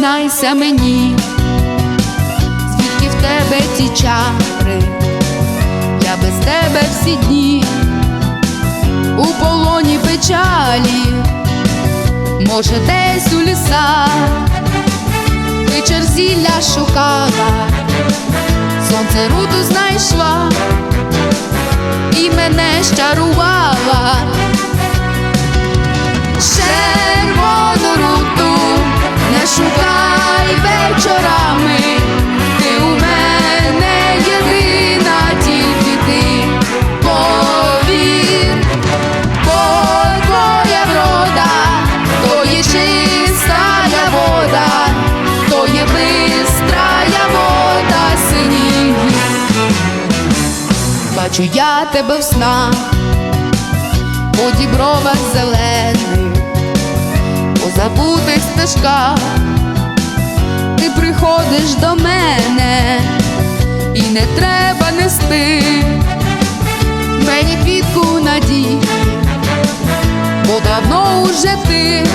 признайся мені, звідки в тебе ті чари, я без тебе всі дні, у полоні печалі, може, десь у лісах, вечір зілля шукала, сонце руду знайшла і мене щарувала. Бачу я тебе в снах, по дібровах зелених, по забутих стежках, ти приходиш до мене, і не треба нести. Мені квітку надії, бо давно уже ти